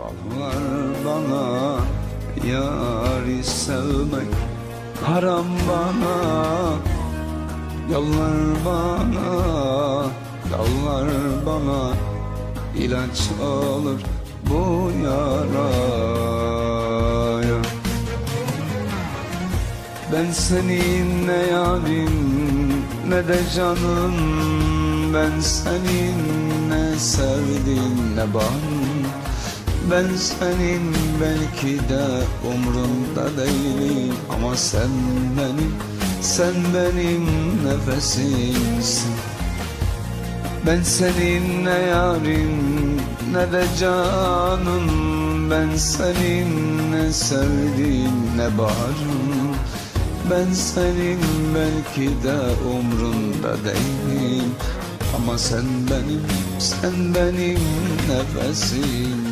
Var bana yari sevmek Haram bana. Yalvar bana Yalvar bana ilaç olur bu yaraya. Ben senin ne yarim ne de canım. Ben senin ne sevdiğin ne bağın Ben senin belki de umrunda değilim. Ama sen benim, sen benim nefesimsin. Ben senin ne yarim ne de canım. Ben senin ne sevdiğin ne baharım. Ben senin belki de umrunda değilim. Ama sen benim, sen benim nefesim